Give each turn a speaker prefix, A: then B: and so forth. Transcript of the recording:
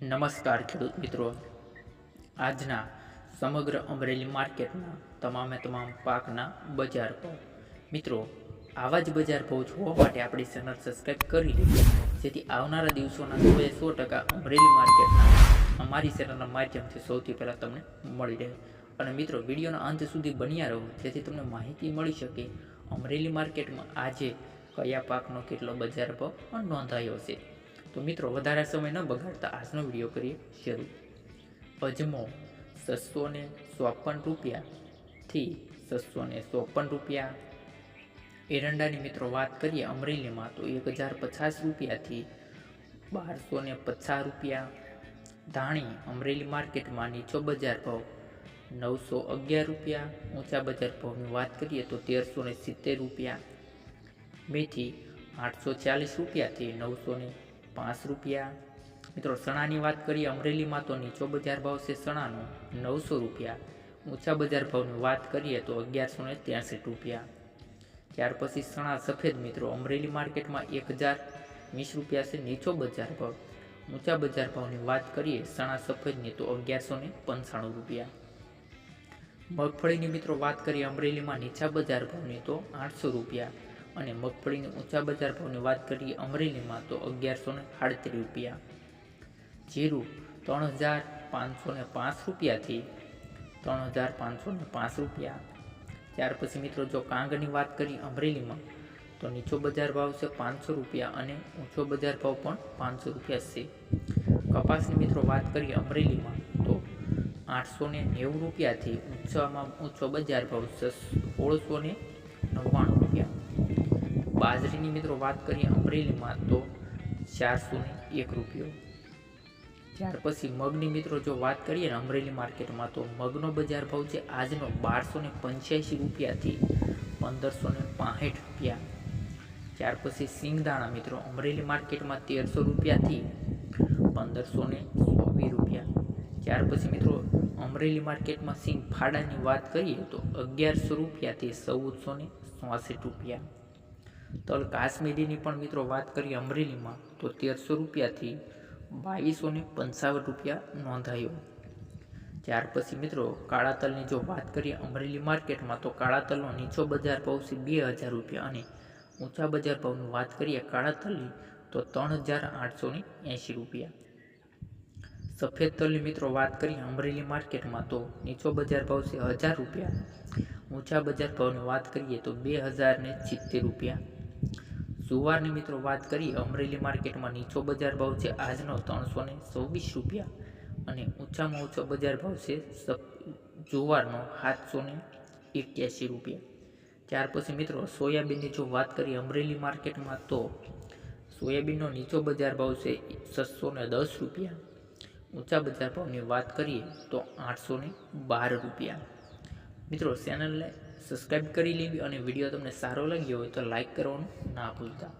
A: નમસ્કાર ખેડૂત મિત્રો. આજના સમગ્ર અમરેલી માર્કેટના તમામે તમામ પાકના બજાર ભાવ મિત્રો, આવા જ બજાર ભાવ જોવા માટે આપણી ચેનલ સબસ્ક્રાઈબ કરી લેજો જેથી આવનારા દિવસોના સોએ સો ટકા અમરેલી માર્કેટના અમારી ચેનલના માધ્યમથી સૌથી પહેલાં તમને મળી રહે. અને મિત્રો, વિડીયોના અંત સુધી બન્યા રહો, જેથી તમને માહિતી મળી શકે અમરેલી માર્કેટમાં આજે કયા પાકનો કેટલો બજાર ભાવ નોંધાયો છે. તો મિત્રો, વધારે સમય ન બગાડતા આજનો વીડિયો કરીએ શરૂ. અજમો છસો ને ચોપન રૂપિયાથી છસો ને ચોપન રૂપિયા. એરંડાની મિત્રો વાત કરીએ અમરેલીમાં તો એક હજાર પચાસ રૂપિયાથી બારસો ને પચાસ રૂપિયા. ધાણી અમરેલી માર્કેટમાં નીચો બજાર ભાવ નવસો અગિયાર રૂપિયા. ઊંચા બજાર ભાવની વાત કરીએ તો તેરસો ને સિત્તેર રૂપિયા. મેથી આઠસો ચાલીસ રૂપિયાથી નવસો ને પાંચ રૂપિયા. મિત્રો સણાની વાત કરીએ, અમરેલીમાં તો નીચો બજાર ભાવ છે સણાનો નવસો રૂપિયા. ઊંચા બજાર ભાવની વાત કરીએ તો અગિયારસો ને ત્યાંસઠ રૂપિયા. ત્યાર પછી સણા સફેદ, મિત્રો, અમરેલી માર્કેટમાં એક હજાર વીસ રૂપિયા છે નીચો બજાર ભાવ. ઊંચા બજાર ભાવની વાત કરીએ સણા સફેદની તો અગિયારસો ને પંચાણું રૂપિયા. મગફળીની, મિત્રો, વાત કરીએ, અમરેલીમાં નીચા બજાર ભાવની તો આઠસો રૂપિયા. અને મગફળીની ઊંચા બજાર ભાવની વાત કરીએ અમરેલીમાં, તો અગિયારસો ને સાડત્રીસ રૂપિયા. જીરું ત્રણ હજાર પાંચસો ને પાંચ રૂપિયાથી ત્રણ હજાર પાંચસો ને પાંચ રૂપિયા. ત્યાર પછી મિત્રો, જો કાંગની વાત કરીએ અમરેલીમાં, તો નીચો બજાર ભાવ છે પાંચસો રૂપિયા અને ઊંચો બજાર ભાવ પણ પાંચસો રૂપિયા છે. કપાસની મિત્રો વાત કરીએ અમરેલીમાં, તો આઠસો ને નેવું રૂપિયાથી ઊંચામાં ઊંચો બજાર ભાવ સોળસો ને નવ્વાણું રૂપિયા. બાજરીની મિત્રો વાત કરીએ અમરેલીમાં તો ચારસો એક રૂપિયો. ત્યાર પછી મગની મિત્રો જો વાત કરીએ ને અમરેલી માર્કેટમાં તો મગનો બજાર ભાવ છે આજનો બારસો ને પંચ્યાસી રૂપિયાથી પંદરસો ને પાંસઠ રૂપિયા. ત્યાર પછી સિંગદાણા મિત્રો અમરેલી માર્કેટમાં તેરસો રૂપિયાથી પંદરસો ને ચોવીસ રૂપિયા. ત્યાર પછી મિત્રો અમરેલી માર્કેટમાં સિંગ ફાડાની વાત કરીએ તો અગિયારસો રૂપિયાથી ચૌદસો ને રૂપિયા. તલ કાશ્મીરીની પણ મિત્રો વાત કરીએ અમરેલીમાં, તો તેરસો રૂપિયાથી બાવીસો ને પંચાવન રૂપિયા નોંધાયો. ત્યાર પછી મિત્રો કાળા તલની જો વાત કરીએ અમરેલી માર્કેટમાં, તો કાળા તલનો નીચો બજાર ભાવ છે બે હજાર રૂપિયા અને ઊંચા બજાર ભાવની વાત કરીએ કાળા તલની, તો ત્રણ હજાર આઠસો ને એંશી રૂપિયા. સફેદ તલની મિત્રો વાત કરીએ અમરેલી માર્કેટમાં, તો નીચો બજાર ભાવ છે હજાર રૂપિયા. ઊંચા બજાર ભાવની વાત કરીએ તો બે હજાર ને સિત્તેર રૂપિયા. જુવારની મિત્રો વાત કરીએ, અમરેલી માર્કેટમાં નીચો બજાર ભાવ છે. આજનો ત્રણસો ને ચોવીસ રૂપિયા અને ઊંચામાં ઊંચો બજાર ભાવ છે જુવારનો સાતસો ને એક્યાસી રૂપિયા. ત્યાર પછી મિત્રો સોયાબીનની જો વાત કરીએ અમરેલી માર્કેટમાં તો સોયાબીનનો નીચો બજાર ભાવ છે છસો ને દસ રૂપિયા. ઊંચા બજાર ભાવની વાત કરીએ તો આઠસો ને બાર રૂપિયા. મિત્રો ચેનલને સબસ્ક્રાઈબ કરી લેવી અને વીડિયો તમને સારો લાગ્યો હોય તો લાઇક કરવાનું ના ભૂલતા.